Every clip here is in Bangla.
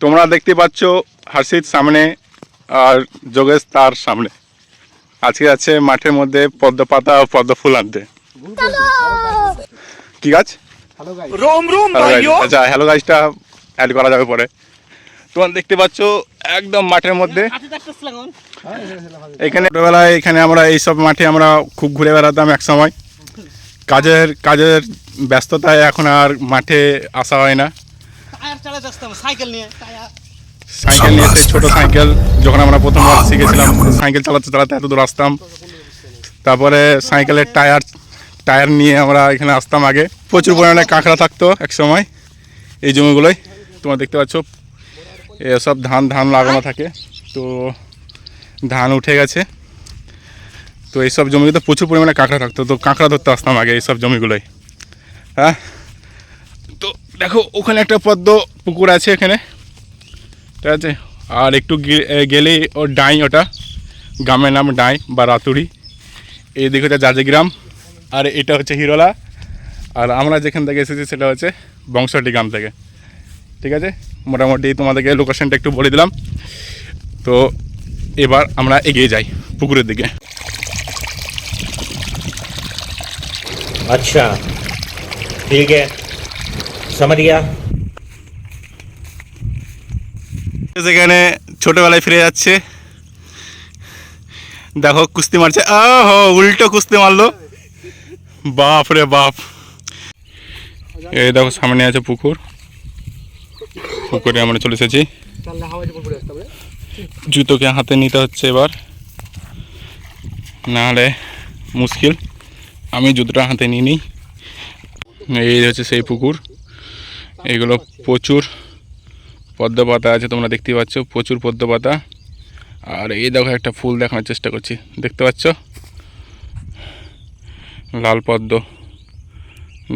তোমরা দেখতে পাচ্ছ হার্ষিত সামনে আর যোগেশ তার সামনে। আজকে আছে মাঠের মধ্যে পদ্ম পাতা পদ্ম ফুল আনতে কি গাছ আচ্ছা হ্যালো গাছটা অ্যাড করা যাবে পরে। তোমার দেখতে পাচ্ছ একদম মাঠের মধ্যে। এখানে ছোটবেলায় এখানে আমরা এইসব মাঠে আমরা খুব ঘুরে বেড়াতাম এক সময়। কাজের কাজের ব্যস্ততায় এখন আর মাঠে আসা হয় না। আসতাম সাইকেল নিয়ে। সাইকেল নিয়ে সেই ছোটো সাইকেল। যখন আমরা প্রথমবার শিখেছিলাম সাইকেল চালাতে চালাতে এত দূর আসতাম। তারপরে সাইকেলের টায়ার টায়ার নিয়ে আমরা এখানে আসতাম আগে। প্রচুর পরিমাণে কাঁকড়া থাকতো এক সময় এই জমিগুলোই তোমরা দেখতে পাচ্ছ এসব ধান ধান লাগানো থাকে। তো ধান উঠে গেছে। তো এইসব জমিতে প্রচুর পরিমাণে কাঁকড়া থাকতো। তো কাঁকড়া ধরতে আসতাম আগে এইসব জমিগুলোই হ্যাঁ? দেখো, ওখানে একটা পদ্ম পুকুর আছে এখানে। ঠিক আছে? আর একটু গেলে ও ডাই ওটা। গ্রামের নাম ডাই বা রাতুরি। এই দিকে হচ্ছে জাজিগ্রাম। আর এটা হচ্ছে হিরোলা। আর আমরা যেখান থেকে এসেছি সেটা হচ্ছে বংশটি গ্রাম থেকে। ঠিক আছে? মোটামুটি তোমাদেরকে লোকেশনটা একটু বলে দিলাম। তো এবার আমরা এগিয়ে যাই পুকুরের দিকে। আচ্ছা। ঠিক আছে। সামারিয়া যেখানে ছোটোবেলায় ফিরে যাচ্ছে। দেখো, কুস্তি মারছে। আহ, উল্টো কুস্তি মারলো। বাপ রে বাপ। এই দেখো, সামনে আছে পুকুর। পুকুরে আমরা চলে এসেছি। জুতোকে হাতে নিতে হচ্ছে এবার। নাহলে মুশকিল। আমি জুতোটা হাতে নিই নিই এই হচ্ছে সেই পুকুর। এগুলো প্রচুর পদ্ম পাতা আছে, তোমরা দেখতে পাচ্ছ, প্রচুর পদ্ম পাতা। আর এই দেখো একটা ফুল দেখানোর চেষ্টা করছি, দেখতে পাচ্ছ? লাল পদ্ম।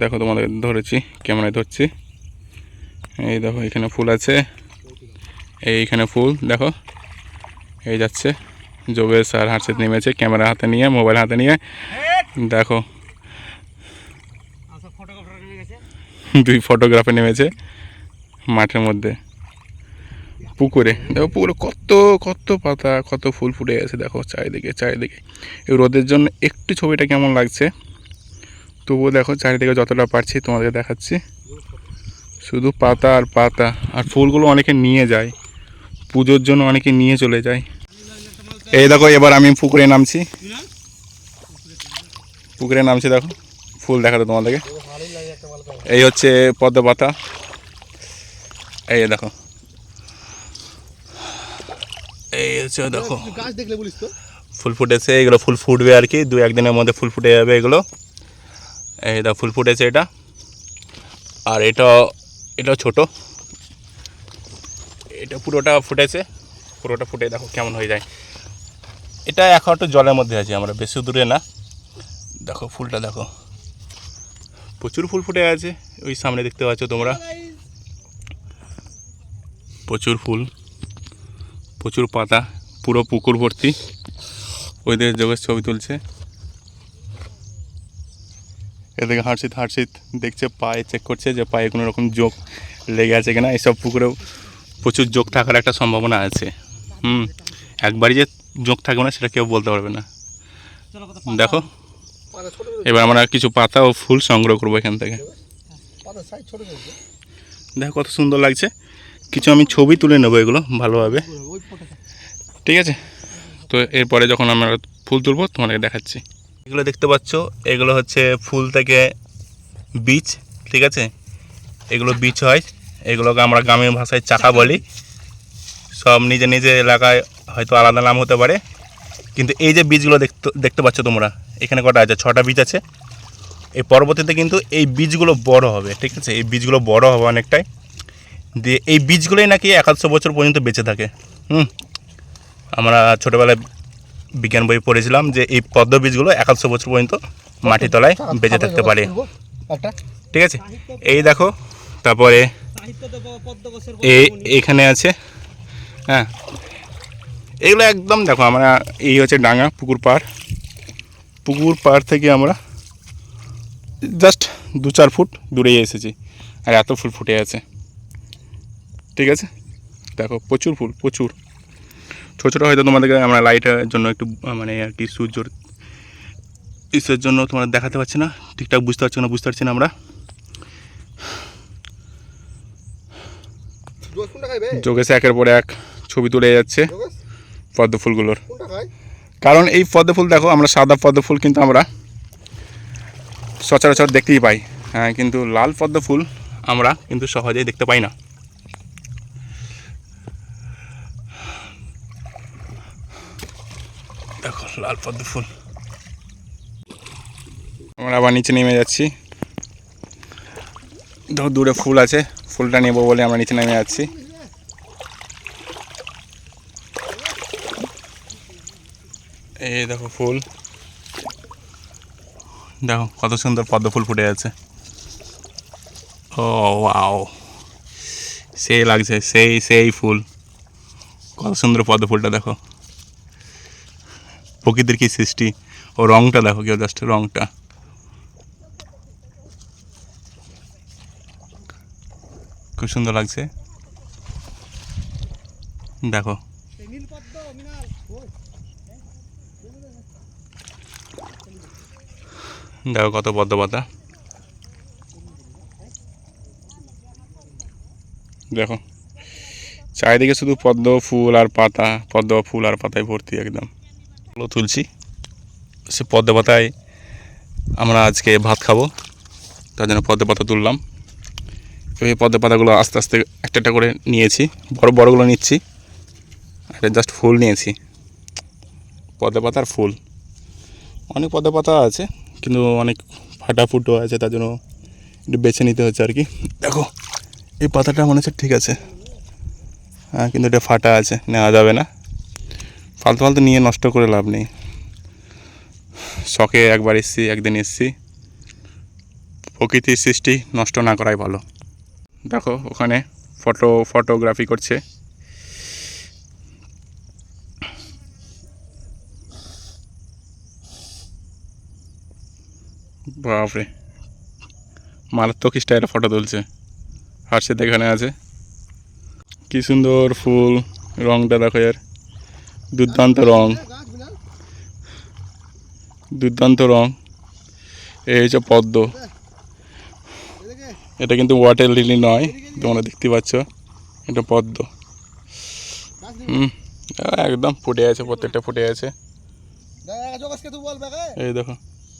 দেখো তোমাদের ধরেছি, ক্যামেরায় ধরছি। এই দেখো এখানে ফুল আছে। এইখানে ফুল, দেখো। এই যাচ্ছে। যোগেশ আর হার্ষিত নেমেছে, ক্যামেরা হাতে নিয়ে, মোবাইল হাতে নিয়ে। দেখো ফটোগ্রাফার নিয়ে গেছে দুই ফটোগ্রাফে নেমেছে মাঠের মধ্যে। পুকুরে। দেখো পুকুরে কত কত পাতা, কত ফুল ফুটে গেছে, দেখো চারিদিকে চারিদিকে। এই রোদের জন্য একটু ছবিটা কেমন লাগছে? তবুও দেখো চারিদিকে যতটা পারছি তোমাদের দেখাচ্ছি। শুধু পাতা আর পাতা। আর ফুলগুলো অনেকে নিয়ে যায়। পুজোর জন্য অনেকে নিয়ে চলে যায়। এই দেখো এবার আমি পুকুরে নামছি। পুকুরে নামছি দেখো। ফুল দেখাতো তোমাদেরকে। এই হচ্ছে পদ্ম পাতা এই দেখো। এই হচ্ছে দেখো। ফুল ফুটেছে, এগুলো ফুল ফুটবে আর কি। দু একদিনের মধ্যে ফুল ফুটে যাবে এগুলো। এই দেখো, ফুল ফুটেছে এটা। আর এটা এটা ছোট। এটা পুরোটা ফুটেছে। পুরোটা ফুটে দেখো কেমন হয়ে যায়। এটা এখন একটু জলের মধ্যে আছে আমরা, বেশি দূরে না। দেখো, ফুলটা দেখো। প্রচুর ফুল ফুটে আছে। ওই সামনে দেখতে পাচ্ছ তোমরা। প্রচুর ফুল, প্রচুর পাতা, পুরো পুকুর ভর্তি। ওইদের যোগের ছবি তুলছে। এদিকে হার্ষিত হার্ষিত দেখছে, পায়ে চেক করছে যে পায়ে কোনো রকম যোগ লেগে আছে কিনা। এইসব পুকুরেও প্রচুর যোগ থাকার একটা সম্ভাবনা আছে। হুম, একবারই যে যোগ থাকবে না সেটা কেউ বলতে পারবে না। দেখো। এবার আমরা কিছু পাতা ও ফুল সংগ্রহ করব এখান থেকে। দেখো কত সুন্দর লাগছে। কিছু আমি ছবি তুলে নেব এগুলো ভালোভাবে। ঠিক আছে? তো এরপরে যখন আমরা ফুল তুলবো তোমাদেরকে দেখাচ্ছি। এগুলো দেখতে পাচ্ছ এগুলো হচ্ছে ফুল থেকে বীজ ঠিক আছে? এগুলো বীজ হয় এগুলোকে আমরা গ্রামের ভাষায় চাকা বলি। সব নিজে নিজে এলাকায় হয়তো আলাদা নাম হতে পারে। কিন্তু এই যে বীজগুলো দেখতে দেখতে পাচ্ছ তোমরা এখানে কটা আছে? ছটা বীজ আছে। এই পরবর্তীতে কিন্তু এই বীজগুলো বড় হবে ঠিক আছে? এই বীজগুলো বড় হবে অনেকটাই। দিয়ে এই বীজগুলোই নাকি একাদশো বছর পর্যন্ত বেঁচে থাকে। হুম? আমরা ছোটোবেলায় বিজ্ঞান বই পড়েছিলাম যে এই পদ্ম বীজগুলো একাদশো বছর পর্যন্ত মাটির তলায় বেঁচে থাকতে পারে। ঠিক আছে? এই দেখো তারপরে এই এখানে আছে হ্যাঁ। এগুলো একদম দেখো আমরা এই হচ্ছে ডাঙা পুকুর পাড়। পুকুর পাড় থেকে আমরা জাস্ট দু চার ফুট দূরে এসেছি। আর এত ফুল ফুটে আছে। ঠিক আছে? দেখো প্রচুর ফুল প্রচুর। ছোটো ছোটো হয়তো তোমাদেরকে আমরা লাইটের জন্য একটু মানে আর কি সূর্যর ইসের জন্য তোমরা দেখাতে পারছি না। ঠিকঠাক বুঝতে পারছ না বুঝতে পারছি না আমরা। যোগেশে একের পর এক ছবি তুলে যাচ্ছে পদ্ম ফুলগুলোর। কারণ এই পদ্ম ফুল দেখো, আমরা সাদা পদ্ম ফুল কিন্তু আমরা সচরাচর দেখতেই পাই। হ্যাঁ কিন্তু লাল পদ্ম ফুল আমরা কিন্তু সহজেই দেখতে পাই না। দেখো, লাল পদ্ম ফুল। আমরা আবার নিচে নেমে যাচ্ছি। দেখো দূরে ফুল আছে, ফুলটা নেব বলে আমরা নিচে নেমে যাচ্ছি। এই দেখো ফুল। দেখো কত সুন্দর পদ্ম ফুল ফুটে আছে। ও, ওয়াও। সেই লাগছে, সেই সেই ফুল। কত সুন্দর পদ্ম ফুলটা দেখো। প্রকৃতির কি সৃষ্টি। ও রংটা দেখো কেউ জাস্ট রংটা। খুব সুন্দর লাগছে। দেখো নীল পদ্ম মিনাল ওই দেখো কত পদ্ম পাতা। দেখো, চারিদিকে শুধু পদ্ম ফুল আর পাতা, পদ্ম ফুল আর পাতায় ভর্তি একদম। ফুলও তুলছি, সে পদ্ম পাতায় আমরা আজকে ভাত খাব, তার জন্য পদ্ম পাতা তুললাম। এই পদ্ম পাতাগুলো আস্তে আস্তে একটা একটা করে নিয়েছি, বড় বড়গুলো নিচ্ছি, একটা জাস্ট ফুল নিয়েছি। পদ্ম পাতার ফুল। অনেক পদ্ম পাতা আছে। কিন্তু অনেক ফাটা ফুটো আছে, তার জন্য একটু বেছে নিতে হচ্ছে আর কি। দেখো, এই পাতাটা মনে হচ্ছে ঠিক আছে। হ্যাঁ কিন্তু এটা ফাটা আছে, নেওয়া যাবে না। ফালতু ফালতু নিয়ে নষ্ট করে লাভ নেই। শখে একবার এসছি, একদিন এসছি। প্রকৃতির সৃষ্টি নষ্ট না করাই ভালো। দেখো, ওখানে ফটো ফটোগ্রাফি করছে। বাপরে। মারাত্মক স্টাইলে ফটো তুলছে। হার্ষিত এখানে আছে। কি সুন্দর ফুল রংটা দেখো এর। দুর্দান্ত রং। দুর্দান্ত রং। এই হচ্ছে পদ্ম। এটা কিন্তু ওয়াটার লিলি নয় তোমরা দেখতে পাচ্ছ। এটা পদ্ম। হুম একদম ফুটে আছে প্রত্যেকটা ফুটে আছে। এই দেখো।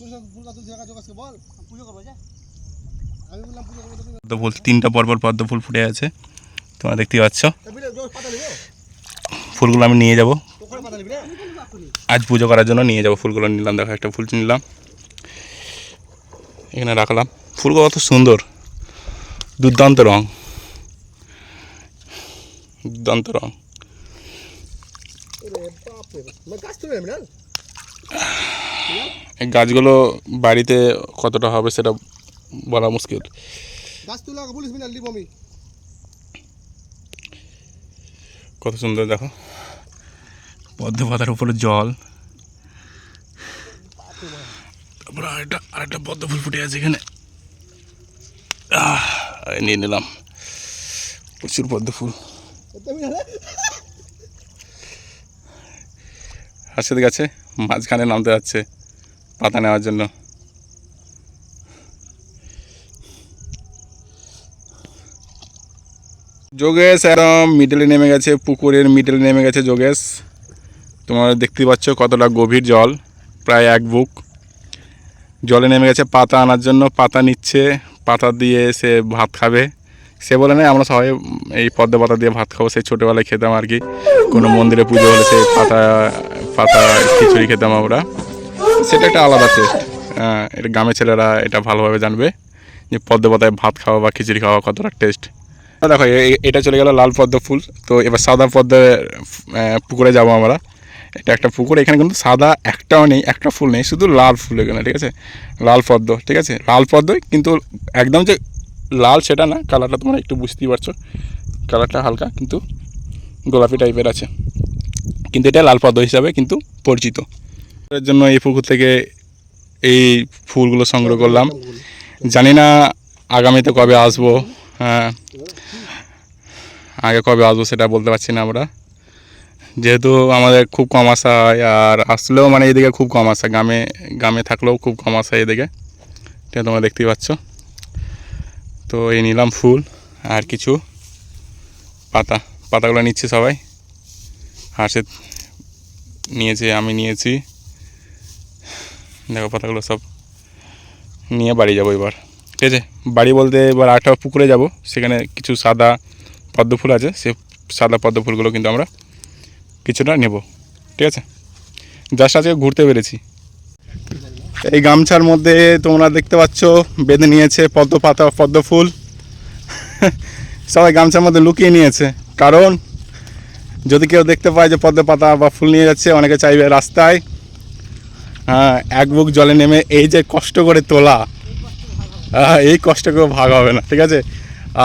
চুল ফুল কাতুল দেখা জোগাসকে বল। পুজো করব যা। আমি বললাম পুজো করব তুমি পদ্ম ফুল তিনটা পরপর পদ্ম ফুল ফুটে আছে। তোমরা দেখতে পাচ্ছ। ফুলগুলো আমি নিয়ে যাব। আজ পুজো করার জন্য নিয়ে যাব ফুলগুলো। নিলাম দেখো একটা ফুল নিলাম। এখানে রাখলাম। ফুলগুলো কত সুন্দর। দুর্দান্ত রং। দুর্দান্ত রং। এই গাছগুলো বাড়িতে কতটা হবে সেটা বলা মুশকিল। কত সুন্দর দেখো। পদ্ম পাতার উপরে জল। তারপর আরেকটা আরেকটা পদ্ম ফুল ফুটে আছে এখানে। নিয়ে নিলাম। প্রচুর পদ্ম ফুল। হাসির গাছে মাঝখানে নামতে যাচ্ছে। পাতা নেওয়ার জন্য। যোগেশ একদম মিডলে নেমে গেছে, পুকুরের মিডলে নেমে গেছে যোগেশ। তোমরা দেখতে পাচ্ছ কতটা গভীর জল, প্রায় এক বুক। জলে নেমে গেছে পাতা আনার জন্য, পাতা নিচ্ছে, পাতা দিয়ে সে ভাত খাবে। সে বলে না আমরা সবাই এই পদ্ম পাতা দিয়ে ভাত খাব, সেই ছোটোবেলায় খেতাম আর কি। কোনো মন্দিরে পুজো হলে সেই পাতা পাতা খিচুড়ি খেতাম আমরা। সেটা একটা আলাদা টেস্ট এটা গ্রামের ছেলেরা এটা ভালোভাবে জানবে যে পদ্ম পাতায় ভাত খাওয়া বা খিচুড়ি খাওয়া কতটা টেস্ট দেখো এটা চলে গেল লাল পদ্ম ফুল। তো এবার সাদা পদ্ম পুকুরে যাব আমরা। এটা একটা পুকুর এখানে কিন্তু সাদা একটাও নেই একটা ফুল নেই শুধু লাল ফুল এখানে ঠিক আছে? লাল পদ্ম ঠিক আছে? লাল পদ্মই কিন্তু একদম যে লাল সেটা না কালারটা তোমরা একটু বুঝতেই পারছ। কালারটা হালকা কিন্তু গোলাপি টাইপের আছে। কিন্তু এটা লাল পদ্ম হিসাবে কিন্তু পরিচিত। এর জন্য এই পুকুর থেকে এই ফুলগুলো সংগ্রহ করলাম। জানি না আগামীতে কবে আসব হ্যাঁ। আগে কবে আসব সেটা বলতে পারছি না আমরা। যেহেতু আমাদের খুব কম আসা হয় আর আসলেও মানে এদিকে খুব কম আসা গ্রামে গ্রামে থাকলেও খুব কম আসা এদিকে। এটা তোমরা দেখতেই পাচ্ছ। তো এই নিলাম ফুল আর কিছু পাতা, পাতাগুলো নিচ্ছে সবাই। হাসে নিয়েছে, আমি নিয়েছি। দেখো পাতাগুলো সব নিয়ে বাড়ি যাব এবার। ঠিক আছে? বাড়ি বলতে এবার আরেকটা পুকুরে যাব। সেখানে কিছু সাদা পদ্ম ফুল আছে। সে সাদা পদ্ম ফুলগুলো কিন্তু আমরা কিছুটা নেব। ঠিক আছে? জাস্ট আজকে ঘুরতে পেরেছি। এই গামছার মধ্যে তোমরা দেখতে পাচ্ছ, বেঁধে নিয়েছে পদ্ম পাতা, পদ্ম ফুল। সবাই গামছার মধ্যে লুকিয়ে নিয়েছে। কারণ যদি কেউ দেখতে পায় যে পদ্ম পাতা বা ফুল নিয়ে যাচ্ছে, অনেকে চাইবে রাস্তায় হ্যাঁ এক বুক জলে নেমে এই যে কষ্ট করে তোলা আহ, এই কষ্ট করে ভাগ হবে না ঠিক আছে?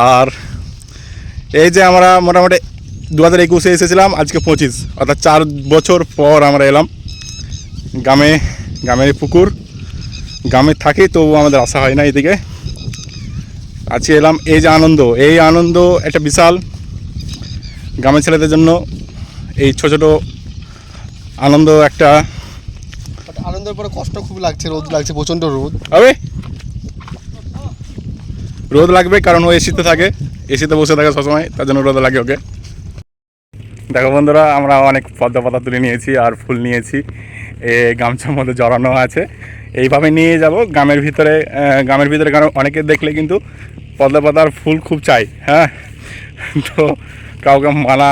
আর এই যে আমরা মোটামুটি দু হাজার একুশে এসেছিলাম আজকে পঁচিশ অর্থাৎ চার বছর পর আমরা এলাম। গ্রামে গ্রামের পুকুর গ্রামে থাকি তবু আমাদের আসা হয় না এদিকে। আজকে এলাম এই যে আনন্দ এই আনন্দ একটা বিশাল। গ্রামের ছেলেদের জন্য এই ছোটো ছোটো আনন্দ একটা আনন্দের পরে কষ্ট খুব লাগছে, রোদ লাগছে, প্রচণ্ড রোদ। হবে রোদ লাগবে কারণ ও এসিতে থাকে এসিতে বসে থাকে সবসময়, তার জন্য রোদ লাগে ওকে। দেখো বন্ধুরা, আমরা অনেক পদ্মা পাতা তুলে নিয়েছি আর ফুল নিয়েছি, এ গামছার মধ্যে জড়ানো আছে। এইভাবে নিয়ে যাব, গ্রামের ভিতরে গ্রামের ভিতরে কারণ অনেকে দেখলে কিন্তু পদ্মা পাতার ফুল খুব চাই হ্যাঁ? তো কাউকে মানা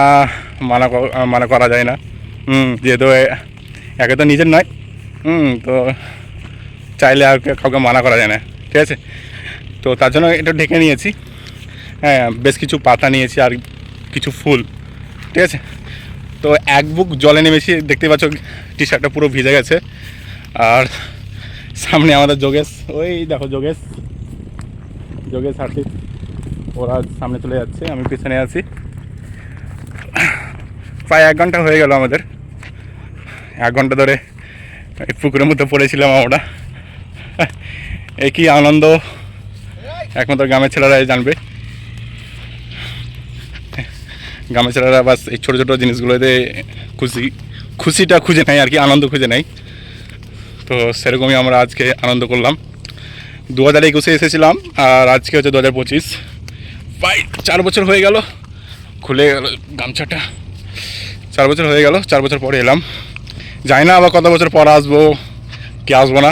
মানা মানা করা যায় না। যেহেতু একে তো নিজের নয় হুম, তো চাইলে আর কাউকে মানা করা যায় না, ঠিক আছে? তো তার জন্য এটা ঢেকে নিয়েছি। হ্যাঁ বেশ কিছু পাতা নিয়েছি আর কিছু ফুল, ঠিক আছে? তো এক বুক জলে নেমেছি দেখতে পাচ্ছ টি শার্টটা পুরো ভিজে গেছে। আর সামনে আমাদের যোগেশ, ওই দেখো যোগেশ। যোগেশ হার্ষিত ওরা সামনে চলে যাচ্ছে, আমি পিছনে আছি। প্রায় এক ঘণ্টা হয়ে গেল আমাদের। এক ঘণ্টা ধরে এই পুকুরের মধ্যে পড়েছিলাম আমরা। এই কি আনন্দ। একমাত্র গ্রামের ছেলেরাই জানবে। গ্রামের ছেলেরা বাস এই ছোটো ছোটো জিনিসগুলোতে খুশি, খুশিটা খুঁজে নেয় আর কি, আনন্দ খুঁজে নেয়। তো সেরকমই আমরা আজকে আনন্দ করলাম। দু হাজার একুশে এসেছিলাম আর আজকে হচ্ছে দু হাজার পঁচিশ। প্রায় চার বছর হয়ে গেল, খুলে গেল গামছাটা। চার বছর হয়ে গেল, চার বছর পরে এলাম। জানি না আবার কত বছর পর আসব, কি আসব না।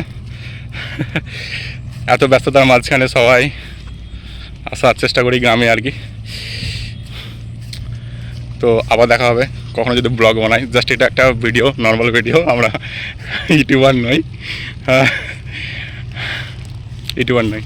এত ব্যস্ততার মাঝখানে সবাই আসার চেষ্টা করি গ্রামে আর কি। তো আবার দেখা হবে, কখনো যদি ব্লগ বানাই জাস্ট এটা একটা ভিডিও নর্মাল ভিডিও আমরা ইউটিউবার নই। ইউটিউবার নই।